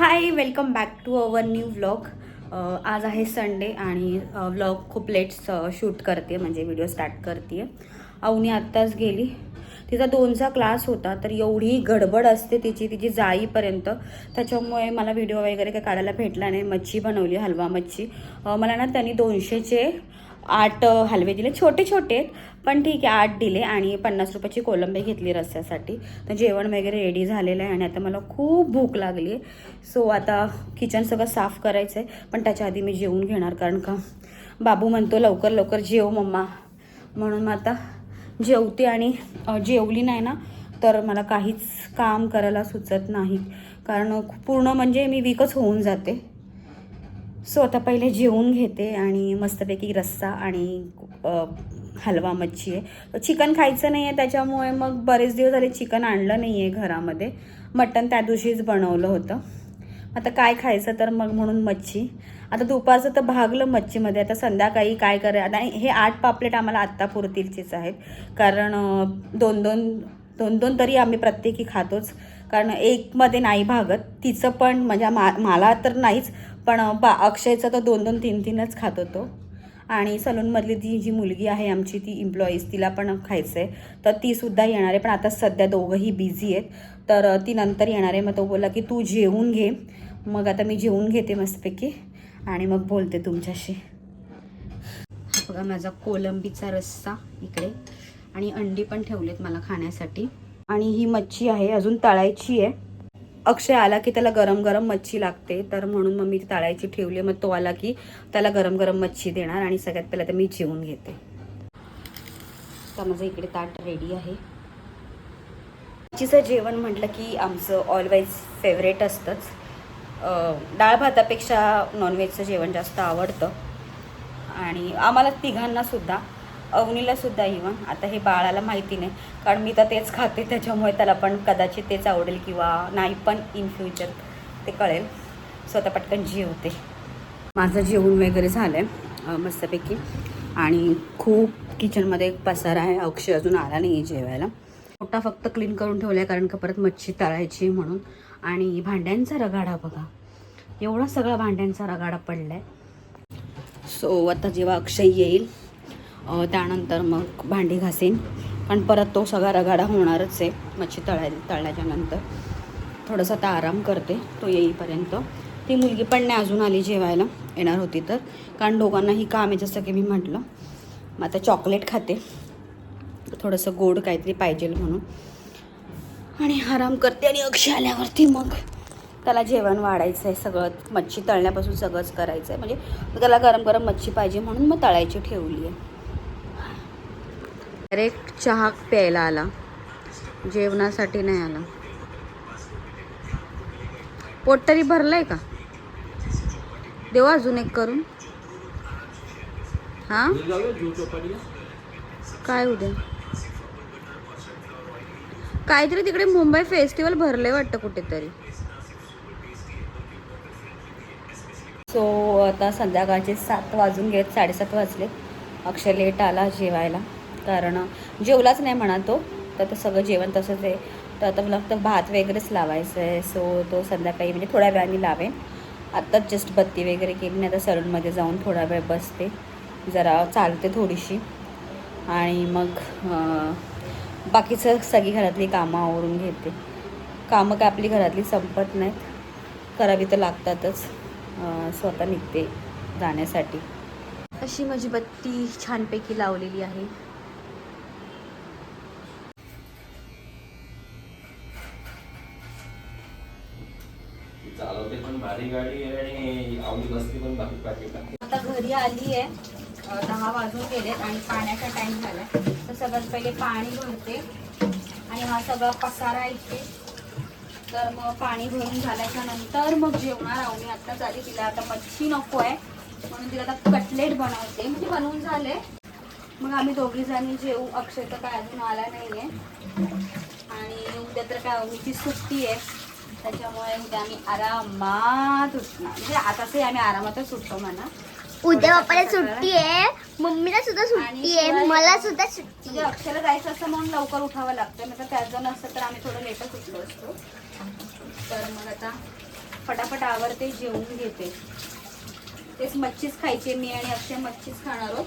Hi welcome back to our new vlog आज आहे Sunday आणि व्लॉग खूप लेट शूट करते म्हणजे व्हिडिओ स्टार्ट करते अवनी आत्ताच गेली. तिचा दोनचा क्लास होता तर एवढी गडबड असते तिची तिची जाईपर्यंत. त्याच्यामुळे मला व्हिडिओ वगैरे काही काढायला भेटला नाही. मच्छी बनवली हलवा मच्छी. मला ना त्यांनी दोनशेचे आठ हलवे दिले. छोटे छोटे आहेत, पण ठीक आहे आठ दिले आणि पन्नास रुपयाची कोलंबी घेतली रस्त्यासाठी तर जेवण वगैरे रेडी झालेलं आहे आणि आता मला खूप भूक लागली आहे. सो आता किचन सगळं साफ करायचं आहे पण त्याच्या आधी मी जेवून घेणार कारण का बाबू म्हणतो लवकर लवकर जेव मम्मा. म्हणून मग आता जेवते आणि जेवली नाही ना तर मला काहीच काम करायला सुचत नाही. कारण पूर्ण म्हणजे मी वीकच होऊन जाते. सो आता पहिले जेवून घेते आणि मस्तपैकी रस्सा आणि हलवा मच्छी आहे. चिकन खायचं नाही आहे त्याच्यामुळे मग बरेच दिवस झाले चिकन आणलं नाही आहे घरामध्ये. मटण त्या दिवशीच बनवलं होतं. आता काय खायचं तर मग म्हणून मच्छी. आता दुपारचं तर भागलं मच्छीमध्ये. आता संध्याकाळी काय करा नाही हे आठ पापलेट आम्हाला आत्ता पुरतीलचेच आहेत. कारण दोन दोन दोन दोन तरी आम्ही प्रत्येकी खातोच. कारण एकमध्ये नाही भागत. तिचं पण म्हणजे मा मला तर नाहीच. पण बा अक्षयचं तर दोन दोन तीन तीनच खात होतो. आणि सलूनमधली ती जी मुलगी आहे आमची ती इम्प्लॉईज तिला पण खायचं आहे तर तीसुद्धा येणार आहे पण आता सध्या दोघंही बिझी आहेत. तर ती नंतर येणार आहे. मग तो बोलला की तू जेवून घे. मग आता मी जेवून घेते मस्तपैकी. आणि मग बोलते तुमच्याशी. बघा माझा कोलंबीचा रस्सा इकडे. आणि अंडी पण ठेवलेत मला खाण्यासाठी. आणि ही मच्छी आहे अजून तळायची आहे. अक्षय आला की त्याला गरम गरम मच्छी लागते. तर म्हणून मग मी ती तळायची ठेवली. मग तो आला की त्याला गरम गरम मच्छी देणार आणि सगळ्यात पहिला तर मी जेवून घेते. तर माझं इकडे ताट रेडी आहे. मच्छीचं जेवण म्हटलं की आमचं ऑलवेज फेवरेट असतंच. डाळ भातापेक्षा नॉनव्हेजचं जेवण जास्त आवडतं. आणि आम्हाला तिघांना सुद्धा अवनीला सुद्धा इवन आता हे बाळाला माहिती नाही. कारण मी तर तेच खाते त्याच्यामुळे त्याला पण कदाचित तेच आवडेल किंवा नाही पण इन फ्युचर ते कळेल. स्वतः पटकन जेवते. माझं जेवण वगैरे झालं आहे मस्तपैकी. आणि खूप किचनमध्ये पसारा आहे. अक्षय अजून आला नाही आहे जेवायला. पोटा फक्त क्लीन करून ठेवला आहे कारण का परत मच्छी तळायची म्हणून. आणि भांड्यांचा रगाडा बघा. एवढा सगळा भांड्यांचा रगाडा पडला आहे सो आता जेव्हा अक्षय येईल त्यानंतर मग भांडी घासेन. पण परत तो सगळा रगाडा होणारच आहे. मच्छी तळाय तळल्याच्या नंतर. थोडंसं आता आराम करते. तो येईपर्यंत. ती मुलगी पण नाही अजून आली जेवायला. येणार होती तर. कारण दोघांनाही काम आहे जसं की मी म्हटलं. मग आता चॉकलेट खाते. थोडंसं गोड काहीतरी पाहिजे म्हणून. आणि आराम करते आणि अक्षय आल्यावरती मग त्याला जेवण वाढायचं आहे सगळं. मच्छी तळण्यापासून सगळंच करायचं आहे. म्हणजे त्याला गरम गरम मच्छी पाहिजे म्हणून मग तळायची ठेवली आहे. डायरेक्ट चहा प्यायला आला. जेवणासाठी नाही आला. पोट तरी भरलंय का? देऊ अजून एक करून. हा? काय उद्या? काहीतरी तिकडे मुंबई फेस्टिवल भरले वाटतं कुठेतरी. सो आता संध्याकाळचे सात वाजून गेलेत साडेसात वाजले. अक्षय लेट आला जेवायला. कारण जेवलाच नाही म्हणा तो तर ते सगळं जेवण तसंच आहे. तर आता मला फक्त भात वगैरेच लावायचं आहे. सो तो संध्याकाळी म्हणजे थोड्या वेळाने लावेन. आत्ताच जस्ट बत्ती वगैरे केली नाही आता सलूनमध्ये जाऊन थोडा वेळ बसते. जरा चालते थोडीशी. आणि मग बाकीचं सगळी घरातली कामं आवरून घेते. कामं काय आपली घरातली संपत नाहीत. करावी तर लागतातच. स्वतः निघते जाण्यासाठी. अशी माझी बत्ती छानपैकी लावलेली आहे. गाडी आहे आणि आवडी पण बाकी आता घरी आली आहे. दहा वाजून गेलेत आणि पाण्याचा टाइम झाला तर सगळ्यात पहिले पाणी भरते. आणि हा सगळा पसारा इथे. तर मग पाणी भरून झाल्याच्यानंतर मग जेवणार आहो मी आत्ताच आली तिला आता मच्छी नको आहे. म्हणून तिला आता कटलेट बनवते. म्हणजे बनवून झाले. मग आम्ही दोघी जणी जेऊ अक्षय तर काय अजून आला नाही आहे आणि उद्या तर काय ती सुट्टी आहे. त्याच्यामुळे उद्या आम्ही आरामात उठणार. म्हणजे आताच आम्ही आरामातच उठतो म्हणा. उद्या बाप्पाला सुट्टी आहे. मम्मीला सुद्धा सुट्टी आहे. मला सुद्धा सुट्टी म्हणजे आहे. अक्षयला जायचं असं म्हणून लवकर उठावं लागतं. नाही तर त्याच जण असतं तर आम्ही थोडं लेटच उठलो असतो. तर मग आता फटाफट आवरते जेवून घेते. तेच मच्छीच खायची मी आणि अक्षय मच्छीच खाणार आहोत.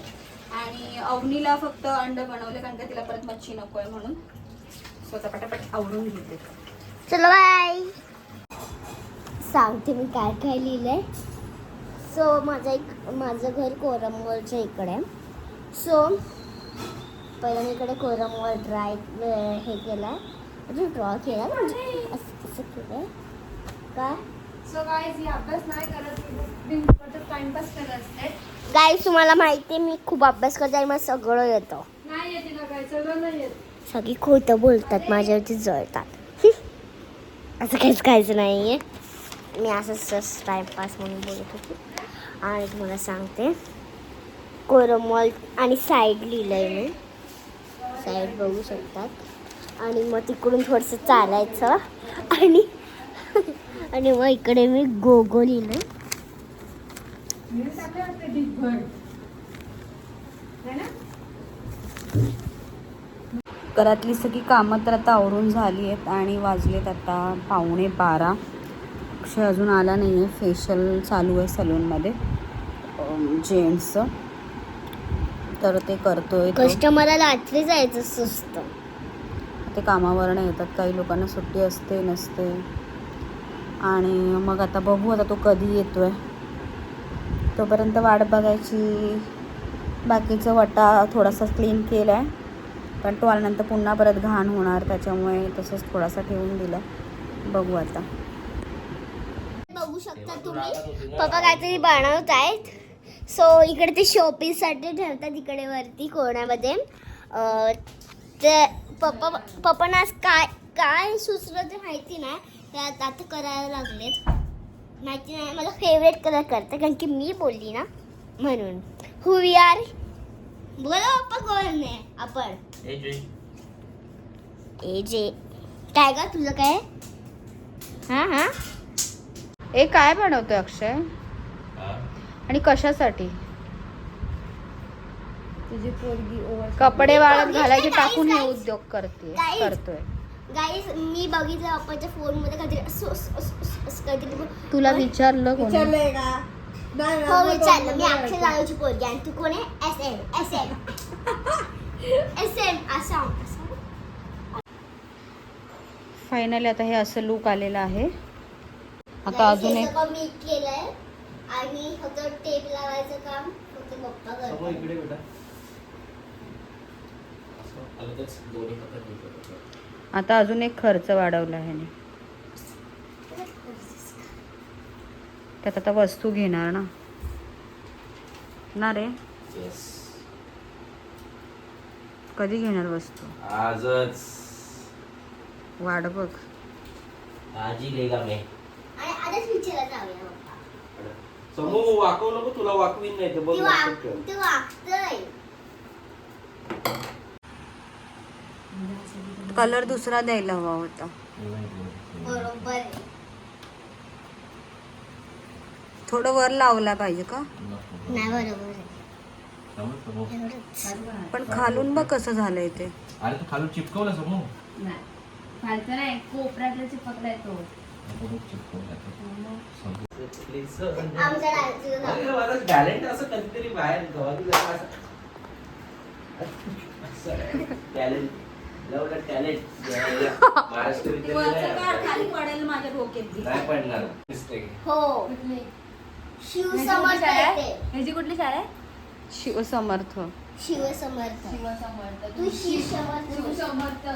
आणि अवनीला फक्त अंड बनवले कारण का तिला परत मच्छी नको आहे म्हणून स्वतः पटापट आवरून घेते. चलो बाय सांगते मी काय काय लिहिलंय. सो माझं एक माझं घर कोरमवलच्या इकडे. आहे सो पहिलं मी इकडे कोरमवल ड्राय हे केलं आहे म्हणजे ड्रॉ केला म्हणजे असं असं केलं आहे काय? सो गाईज ही अभ्यास नाही करत बिनपट टाइमपास करत असते. गाईस तुम्हाला माहिती आहे मी खूप अभ्यास करते मला सगळं येतं. नाही येते ना काय सगळं नाही येत. सगळी खोटं बोलतात माझ्यावरती जळतात. असं काहीच खायचं नाही आहे मी असंच टाईमपास म्हणून बोलत होती. आणि तुम्हाला सांगते. कोरमॉल आणि साईड लिहिलं आहे मी. साईड बघू शकतात. आणि मग तिकडून थोडंसं चालायचं. आणि आणि मग इकडे मी गोगो लिहिलं घरातली सगळी कामं तर आता आवरून झाली आहेत आणि वाजलेत आता पावणे बारा. अक्षय अजून आला नाही आहे फेशियल चालू आहे सलूनमध्ये. जेंट्सचं तर ते करतोय. कस्टमरला रात्री जायचं सुस्त. ते कामावरनं येतात. काही लोकांना सुट्टी असते नसते. आणि मग आता बघू आता तो कधी येतोय. तोपर्यंत वाट बघायची. बाकीचं वटा थोडासा क्लीन केला आहे पण तो आल्यानंतर पुन्हा परत घाण होणार. त्याच्यामुळे तसंच थोडासा ठेवून दिला बघू आता. तुम्ही पप्पा काहीतरी बनवत आहेत. सो इकडे ते शॉपिंगसाठी ठेवतात इकडे वरती कोणामध्ये. ते पप्पा पप्पांना आज काय काय सुचलं ते माहिती नाही. ते आता करायला लागलेत. माहिती नाही मला फेवरेट कलर करतं कारण की मी बोलली ना म्हणून. हु वी आर बोला पप्पा कोण आहे? आपण. ए जे काय का तुझं काय? हां हां. ए काय बनवतोय अक्षय? आणि कशासाठी? तुझी पोरगी ओव्हर कपडे वाळत घालायचे टाकून हे. उद्योग करते Guys. करतोय. मी बघितलं पप्पाच्या फोनमध्ये काहीतरी असं असं असं असं असं काहीतरी बोल- तुला विचारलं कोणी? विचारलंय का? नाही हो विचारलं. मी अक्षर लावायची पोरगी आणि तू कोण आहे? S M S M S M Assam Assam finally आता हे असं लुक आलेलं आहे. आता अजून एक. मी केलंय. आणि फक्त टेप लावायचं काम फक्त पप्पा समोर करतात इकडे बेटा. असं दोन्ही हातात हे. आता अजून एक खर्च वाढवला आहे ह्याने. त्यात आता वस्तू घेणार ना. ना रे Yes. कधी घेणार वस्तू? आजच. वाढ बघ. आज लेगा मी. विचारायला जाऊया पप्पा समोर वाकव नको तुला वाकवीन नाही तर बघ ते लक्षात वाग ठेव. ते वागतंय. कलर दुसरा द्यायला हवा होता. बरोबर आहे. थोडं वर लावला पाहिजे का? नाही बरोबर आहे. एवढंच. पण खालून बघ कसं झालंय ते. अरे तू खालून चिपकवलं समोर नाही. फालतं नाही कोपऱ्यातला चिपकलाय तो. टॅलेंट असं कधीतरी बाहेर टॅलेंट टॅलेंट महाराष्ट्र विद्यालय माझ्या डोक्यात नाही पडणार मिस्टेक हो शिवसमर्थ. ह्याची कुठली शाळा आहे शिवसमर्थ. शिवसमर्थ. शिवसमर्थ. तू शिवसमर्थ. शिवसमर्थ.